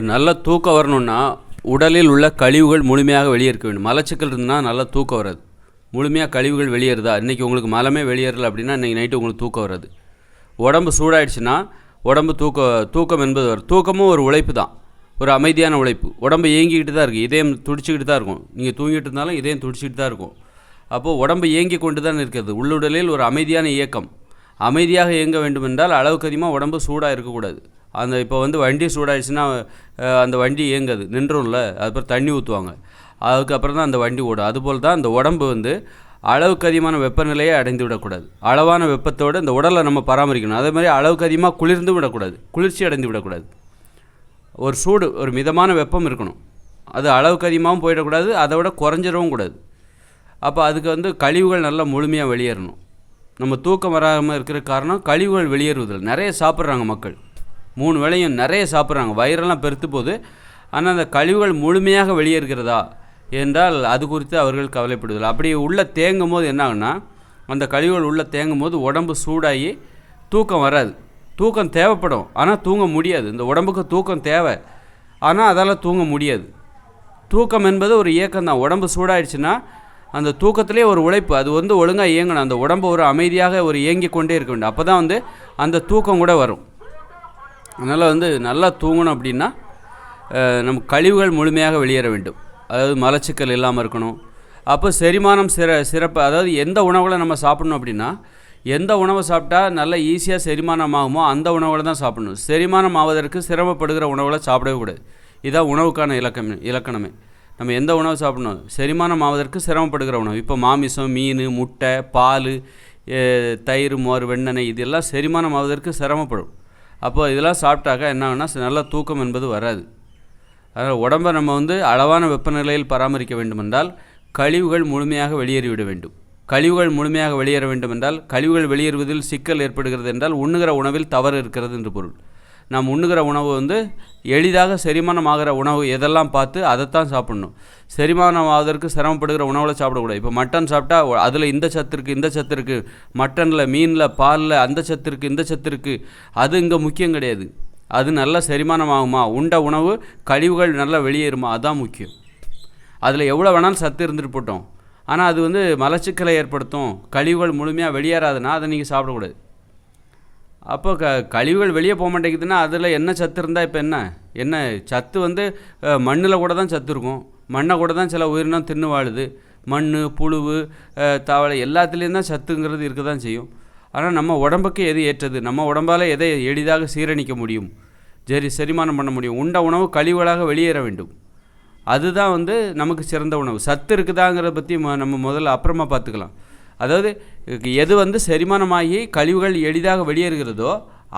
நல்ல தூக்கம் வரணும்னா உடலில் உள்ள கழிவுகள் முழுமையாக வெளியேற்க வேண்டும். மலச்சிக்கல் இருந்தால் நல்லா தூக்கம் வராது. முழுமையாக கழிவுகள் வெளியேறுதா? இன்றைக்கி உங்களுக்கு மலமே வெளியேறல அப்படின்னா இன்றைக்கி நைட்டு உங்களுக்கு தூக்கம் வராது. உடம்பு சூடாயிடுச்சுன்னா உடம்பு தூக்க தூக்கம் என்பது வரும் தூக்கமும் ஒரு உழைப்பு தான். ஒரு அமைதியான உழைப்பு. உடம்பு இயங்கிக்கிட்டு தான் இருக்குது இதயம் துடிச்சிக்கிட்டு தான் இருக்கும். நீங்கள் தூங்கிட்டு இருந்தாலும் இதயம் துடிச்சிக்கிட்டு தான் இருக்கும். அப்போது உடம்பு இயங்கி கொண்டு தான் இருக்கிறது. உள்ளுடலில் ஒரு அமைதியான இயக்கம். அமைதியாக இயங்க வேண்டுமென்றால் அளவுக்கு அதிகமாக உடம்பு சூடாக இருக்கக்கூடாது. அந்த இப்போ வந்து வண்டி சூடாயிடுச்சுன்னா அந்த வண்டி இயங்காது. நின்றும்ல. அதுக்கப்புறம் தண்ணி ஊற்றுவாங்க அதுக்கப்புறம் தான் அந்த வண்டி ஓடும். அதுபோல் தான் அந்த உடம்பு வந்து அளவுக்கு அதிகமான வெப்பநிலையை அடைந்து விடக்கூடாது. அளவான வெப்பத்தோடு இந்த உடலை நம்ம பராமரிக்கணும். அதே மாதிரி அளவுக்கு அதிகமாக குளிர்ந்து விடக்கூடாது. குளிர்ச்சி அடைந்து விடக்கூடாது. ஒரு சூடு ஒரு மிதமான வெப்பம் இருக்கணும். அது அளவுக்கு அதிகமாகவும் போயிடக்கூடாது. அதை விட குறைஞ்சிடவும் கூடாது. அப்போ அதுக்கு வந்து கழிவுகள் நல்லா முழுமையாக வெளியேறணும். நம்ம தூக்கம் வராமல் இருக்கிற காரணம் கழிவுகள் வெளியேறுவதில் நிறைய சாப்பிட்றாங்க மக்கள். மூணு வேளையும் நிறைய சாப்பிட்றாங்க. வயிறெல்லாம் பெருத்து போது ஆனால் அந்த கழிவுகள் முழுமையாக வெளியேறுகிறதா என்றால் அது குறித்து அவர்கள் கவலைப்படுவதில்லை. அப்படி உள்ளே தேங்கும் போது என்ன ஆகுனா அந்த கழிவுகள் உள்ளே தேங்கும் போது உடம்பு சூடாகி தூக்கம் வராது. தூக்கம் தேவைப்படும். ஆனால் தூங்க முடியாது. இந்த உடம்புக்கு தூக்கம் தேவை. ஆனால் அதால் தூங்க முடியாது. தூக்கம் என்பது ஒரு இயக்கம் தான். உடம்பு சூடாயிடுச்சுன்னா அந்த தூக்கத்திலே ஒரு உழைப்பு. அது வந்து ஒழுங்காக இயங்கணும். அந்த உடம்பு ஒரு அமைதியாக ஒரு இயங்கி கொண்டே இருக்க வேண்டும். அப்போ தான் வந்து அந்த தூக்கம் கூட வரும். அதனால் வந்து நல்லா தூங்கணும் அப்படின்னா நம்ம கழிவுகள் முழுமையாக வெளியேற வேண்டும். அதாவது மலச்சிக்கல் இல்லாமல் இருக்கணும். அப்போ செரிமானம் சிற சிறப்பு அதாவது எந்த உணவுகளை நம்ம சாப்பிடணும் அப்படின்னா எந்த உணவை சாப்பிட்டா நல்லா ஈஸியாக செரிமானம் ஆகுமோ அந்த உணவுகளை தான் சாப்பிடணும். செரிமானம் ஆவதற்கு சிரமப்படுகிற உணவுகளை சாப்பிடவே கூடாது. இதான் உணவுக்கான இலக்கம் இலக்கணமே. நம்ம எந்த உணவு சாப்பிடணும்? செரிமானம் ஆவதற்கு சிரமப்படுகிற உணவு. இப்போ மாமிசம் மீன் முட்டை பால் தயிர் மோர் வெண்ணெய் இதெல்லாம் செரிமானம் ஆவதற்கு சிரமப்படும். அப்போ இதெல்லாம் சாப்பிட்டாக்கா என்ன ஆகுனா நல்ல தூக்கம் என்பது வராது. அதனால் உடம்பை நம்ம வந்து அளவான வெப்பநிலையில் பராமரிக்க வேண்டுமென்றால் கழிவுகள் முழுமையாக வெளியேறிவிட வேண்டும். கழிவுகள் முழுமையாக வெளியேற வேண்டுமென்றால் கழிவுகள் வெளியேறுவதில் சிக்கல் ஏற்படுகிறது என்றால் உண்ணுகிற உணவில் தவறு இருக்கிறது என்று பொருள். நாம் உண்ணுகிற உணவு வந்து எளிதாக செரிமானம் ஆகிற உணவு எதெல்லாம் பார்த்து அதைத்தான் சாப்பிடணும். செரிமானம் ஆவதற்கு சிரமப்படுகிற உணவில் சாப்பிடக்கூடாது. இப்போ மட்டன் சாப்பிட்டா அதில் இந்த சத்து இருக்குது இந்த சத்து இருக்குது மட்டனில் மீனில் பாலில் அந்த சத்து இருக்குது இந்த சத்து இருக்குது அது இங்கே முக்கியம் கிடையாது. அது நல்லா செரிமானம் ஆகுமா உண்ட உணவு கழிவுகள் நல்லா வெளியேறுமா அதுதான் முக்கியம். அதில் எவ்வளோ வேணாலும் சத்து இருந்துட்டு போட்டோம். ஆனால் அது வந்து மலச்சிக்கலை ஏற்படுத்தும். கழிவுகள் முழுமையாக வெளியேறாதுன்னா அதை நீங்கள் சாப்பிடக்கூடாது. அப்போ க கழிவுகள் வெளியே போக மாட்டேங்குதுன்னா அதில் என்ன சத்து இருந்தால் இப்போ என்ன? என்ன சத்து வந்து மண்ணில் கூட தான் சத்து இருக்கும். மண்ணை கூட தான் சில உயிரினம் தின்னு வாழுது. மண் புழுவு தவளை எல்லாத்துலேயும் தான் சத்துங்கிறது இருக்க தான் செய்யும். ஆனால் நம்ம உடம்புக்கு எது ஏற்றது? நம்ம உடம்பால் எதை எளிதாக சீரணிக்க முடியும்? சரி செரிமானம் பண்ண முடியும். உண்ட உணவு கழிவுகளாக வெளியேற வேண்டும். அதுதான் வந்து நமக்கு சிறந்த உணவு. சத்து இருக்குதாங்கிறத பற்றி ம- நம்ம முதல்ல அப்புறமா பார்த்துக்கலாம். அதாவது எது வந்து செரிமானமாகி கழிவுகள் எளிதாக வெளியேறுகிறதோ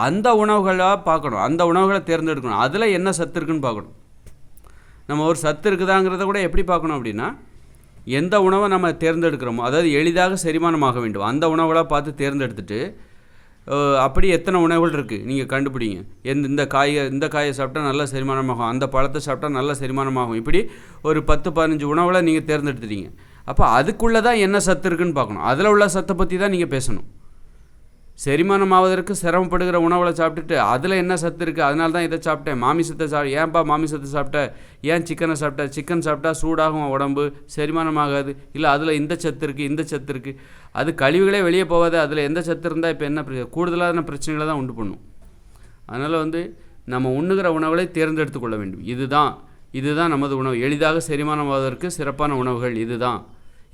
அந்த உணவுகளாக பார்க்கணும். அந்த உணவுகளை தேர்ந்தெடுக்கணும். அதில் என்ன சத்து இருக்குன்னு பார்க்கணும். நம்ம ஒரு சத்து இருக்குதாங்கிறத கூட எப்படி பார்க்கணும் அப்படின்னா எந்த உணவை நம்ம தேர்ந்தெடுக்கிறோமோ அதாவது எளிதாக செரிமானமாக வேண்டும். அந்த உணவுகளாக பார்த்து தேர்ந்தெடுத்துட்டு அப்படி எத்தனை உணவுகள் இருக்குது நீங்கள் கண்டுபிடிங்க. எந்த இந்த காயை இந்த காயை சாப்பிட்டா நல்ல செரிமானமாகும். அந்த பழத்தை சாப்பிட்டா நல்ல செரிமானமாகும். இப்படி ஒரு பத்து பதினஞ்சு உணவுகளை நீங்கள் தேர்ந்தெடுத்துட்டீங்க. அப்போ அதுக்குள்ளே தான் என்ன சத்து இருக்குன்னு பார்க்கணும். அதில் உள்ள சத்தை பற்றி தான் நீங்கள் பேசணும். செரிமானம் ஆவதற்கு சிரமப்படுகிற உணவுகளை சாப்பிட்டுட்டு அதில் என்ன சத்து இருக்குது அதனால தான் இதை சாப்பிட்டேன். மாமிசத்தை சா ஏன்பா மாமிசத்தை சாப்பிட்ட? ஏன் சிக்கனை சாப்பிட்ட? சிக்கன் சாப்பிட்டா சூடாகும் உடம்பு செரிமானம் ஆகாது இல்லை அதில் இந்த சத்து இருக்குது இந்த சத்து இருக்குது அது கழிவுகளே வெளியே போகாது. அதில் எந்த சத்து இருந்தால் இப்போ என்ன பிரச்சனை கூடுதலான பிரச்சனைகளை தான் உண்டு பண்ணும். அதனால் வந்து நம்ம உண்ணுகிற உணவுகளை தேர்ந்தெடுத்து கொள்ள வேண்டும். இதுதான் இதுதான் நமது உணவு. எளிதாக செரிமானமாவதற்கு சிறப்பான உணவுகள் இதுதான்.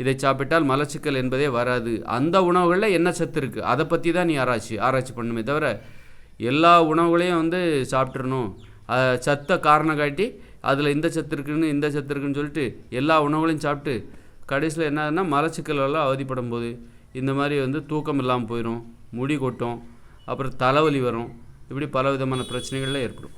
இதை சாப்பிட்டால் மலச்சிக்கல் என்பதே வராது. அந்த உணவுகளில் என்ன சத்து இருக்குது அதை பற்றி தான் நீ ஆராய்ச்சி ஆராய்ச்சி பண்ணுமே தவிர எல்லா உணவுகளையும் வந்து சாப்பிட்றணும் சத்தை காரணம் காட்டி அதில் இந்த சத்து இருக்குன்னு இந்த சத்து இருக்குன்னு சொல்லிட்டு எல்லா உணவுகளையும் சாப்பிட்டு கடைசியில் என்னதுன்னா மலச்சிக்கல் அவதிப்படும் போது இந்த மாதிரி வந்து தூக்கம் இல்லாமல் போயிடும் முடி கொட்டும் அப்புறம் தலைவலி வரும். இப்படி பல விதமான பிரச்சனைகள்லாம் ஏற்படும்.